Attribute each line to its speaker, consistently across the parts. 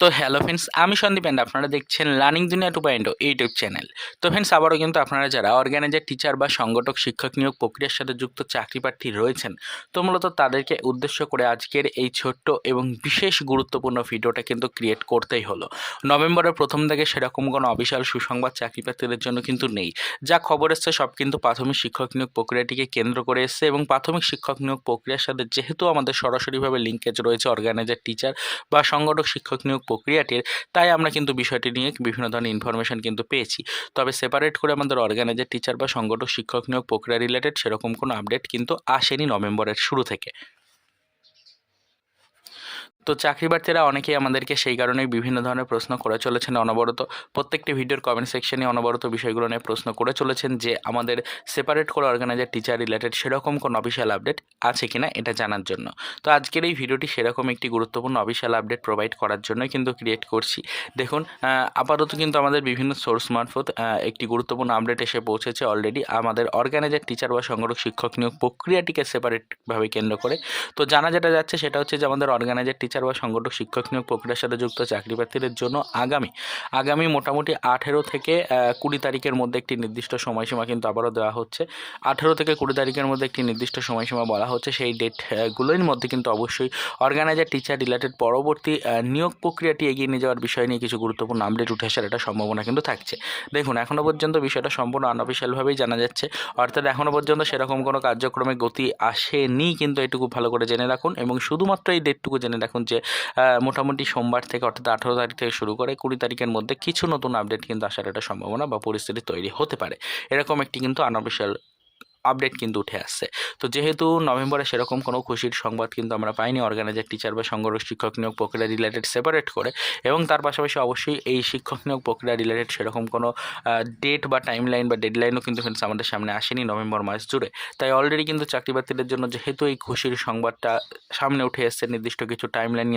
Speaker 1: তো hello friends আমি Sandeep and আপনারা দেখছেন learning Duniya two point YouTube channel তো ফ্রেন্ডস আবারও কিন্তু আপনারা যারা অর্গানাইজার টিচার বা সংগঠক, শিক্ষক নিয়োগ প্রক্রিয়ার সাথে যুক্ত চাকরি প্রার্থী রয়েছেন, তো মূলত তাদেরকে উদ্দেশ্য করে আজকের এই ছোট্ট এবং বিশেষ গুরুত্বপূর্ণ ভিডিওটা কিন্তু ক্রিয়েট করতেই হলো। নভেম্বরের প্রথম থেকে সেরকম কোনো অবিশাল সুসংবাদ চাকরি প্রার্থীদের জন্য কিন্তু নেই। যা খবর এসছে, সব কিন্তু প্রাথমিক শিক্ষক নিয়োগ প্রক্রিয়াটিকে কেন্দ্র করে এসছে এবং প্রাথমিক শিক্ষক নিয়োগ প্রক্রিয়ার সাথে যেহেতু আমাদের সরাসরিভাবে লিঙ্কেজ রয়েছে অর্গানাইজার টিচার বা সংগঠক, শিক্ষক নিয়োগ প্রক্রিয়াটির, তাই আমরা কিন্তু বিষয়টি নিয়ে বিভিন্ন ধরনের ইনফরমেশান কিন্তু পেয়েছি। তবে সেপারেট করে আমাদের অর্গানাইজার টিচার বা সংগঠক, শিক্ষক নিয়োগ প্রক্রিয়া রিলেটেড সেরকম কোনো আপডেট কিন্তু আসেনি নভেম্বরের শুরু থেকে। তো চাকরি প্রার্থীরা অনেকেই আমাদেরকে সেই কারণেই বিভিন্ন ধরনের প্রশ্ন করে চলেছেন অনবরত। প্রত্যেকটি ভিডিওর কমেন্ট সেকশনে অনবরত বিষয়গুলো নিয়ে প্রশ্ন করে চলেছেন যে, আমাদের সেপারেট করে অর্গানাইজার টিচার রিলেটেড সেরকম কোনো অফিসিয়াল আপডেট আছে কিনা এটা জানার জন্য। তো আজকের এই ভিডিওটি সেরকম একটি গুরুত্বপূর্ণ অফিসিয়াল আপডেট প্রোভাইড করার জন্য কিন্তু ক্রিয়েট করছি। দেখুন আপাতত কিন্তু আমাদের বিভিন্ন সোর্স মারফত একটি গুরুত্বপূর্ণ আপডেট এসে পৌঁছেছে অলরেডি আমাদের অর্গানাইজার টিচার বা সংগঠক শিক্ষক নিয়োগ প্রক্রিয়াটিকে সেপারেটভাবে কেন্দ্র করে। তো জানা যেটা যাচ্ছে সেটা হচ্ছে যে, আমাদের অর্গানাইজার টিচার বা সংগঠক, শিক্ষক নিয়োগ প্রক্রিয়ার সাথে যুক্ত চাকরি প্রার্থীদের জন্য আগামী আগামী মোটামুটি আঠেরো থেকে কুড়ি তারিখের মধ্যে একটি নির্দিষ্ট সময়সীমা কিন্তু আবারও দেওয়া হচ্ছে। আঠেরো থেকে কুড়ি তারিখের মধ্যে একটি নির্দিষ্ট সময়সীমা বলা হচ্ছে। সেই ডেটগুলোর মধ্যে কিন্তু অবশ্যই অর্গানাইজার টিচার রিলেটেড পরবর্তী নিয়োগ প্রক্রিয়াটি এগিয়ে নিয়ে যাওয়ার বিষয় নিয়ে কিছু গুরুত্বপূর্ণ আপডেট উঠে আসার একটা সম্ভাবনা কিন্তু থাকছে। দেখুন এখনও পর্যন্ত বিষয়টা সম্পূর্ণ আনঅফিসিয়ালভাবেই জানা যাচ্ছে। অর্থাৎ এখনও পর্যন্ত সেরকম কোনো কার্যক্রমে গতি আসেনি, কিন্তু এটুকু ভালো করে জেনে রাখুন এবং শুধুমাত্র এই ডেটটুকু জেনে রাখুন যে মোটামুটি সোমবার থেকে অর্থাৎ আঠেরো তারিখ থেকে শুরু করে কুড়ি তারিখের মধ্যে কিছু নতুন আপডেট কিন্তু আসার একটা সম্ভাবনা বা পরিস্থিতি তৈরি হতে পারে। এরকম একটি কিন্তু আনঅফিসিয়াল আপডেট কিন্তু উঠে আসছে। তো যেহেতু নভেম্বরে সেরকম কোনো খুশির সংবাদ কিন্তু আমরা পাইনি অর্গানাইজার টিচার বা সংগঠক শিক্ষক নিয়োগ প্রক্রিয়া রিলেটেড সেপারেট করে এবং তার পাশাপাশি অবশ্যই এই শিক্ষক নিয়োগ প্রক্রিয়া রিলেটেড সেরকম কোনো ডেট বা টাইম লাইন বা ডেডলাইনও কিন্তু friends আমাদের সামনে আসেনি নভেম্বর মাস জুড়ে। তাই অলরেডি কিন্তু চাকরি প্রার্থীদের জন্য যেহেতু এই খুশির সংবাদটা সামনে উঠে এসছে, নির্দিষ্ট কিছু টাইম লাইন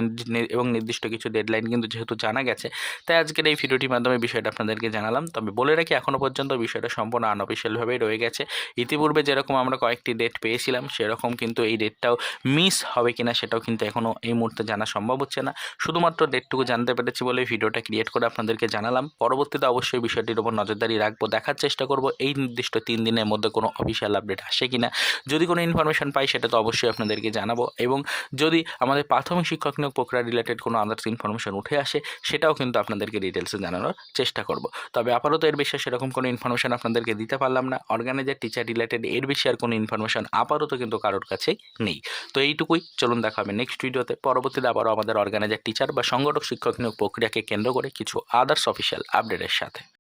Speaker 1: এবং নির্দিষ্ট কিছু ডেডলাইন কিন্তু যেহেতু জানা গেছে, তাই আজকের এই ভিডিওটির মাধ্যমে বিষয়টা আপনাদেরকে জানালাম। তবে বলে রাখি এখনও পর্যন্ত বিষয়টা সম্পূর্ণ আনঅফিসিয়ালভাবেই রয়ে গেছে। ইতিপূর্বে যেরকম আমরা কয়েকটি ডেট পেয়েছিলাম, সেরকম কিন্তু এই ডেটটাও মিস হবে কিনা সেটাও কিন্তু এখনও এই মুহূর্তে জানা সম্ভব হচ্ছে না। শুধুমাত্র ডেটটুকু জানতে পেরেছি বলে ভিডিওটা ক্রিয়েট করে আপনাদেরকে জানালাম। পরবর্তীতে অবশ্যই বিষয়টির উপর নজরদারি রাখব, দেখার চেষ্টা করব এই নির্দিষ্ট তিন দিনের মধ্যে কোনো অফিসিয়াল আপডেট আসে কিনা। যদি কোনো ইনফরমেশন পাই সেটা তো অবশ্যই আপনাদেরকে জানাব এবং যদি আমাদের প্রাথমিক শিক্ষক নিয়োগ প্রক্রিয়া রিলেটেড কোনো আদার্স ইনফরমেশন উঠে আসে, সেটাও কিন্তু আপনাদেরকে ডিটেলসে জানানোর চেষ্টা করব। তবে আপাতত এর বিষয়ে সেরকম কোনো ইনফরমেশন আপনাদেরকে দিতে পারলাম না। অর্গানাইজার টিচার রিলেটেড এর বেশি আর কোনো ইনফরমেশান আপাতত কিন্তু কারোর কাছে নেই। তো এইটুকুই, চলুন দেখা হবে নেক্সট ভিডিওতে পরবর্তীতে আবারও আমাদের অর্গানাইজার টিচার বা সংগঠক, শিক্ষক নিয়োগ প্রক্রিয়াকে কেন্দ্র করে কিছু আদার্স অফিসিয়াল আপডেটের সাথে।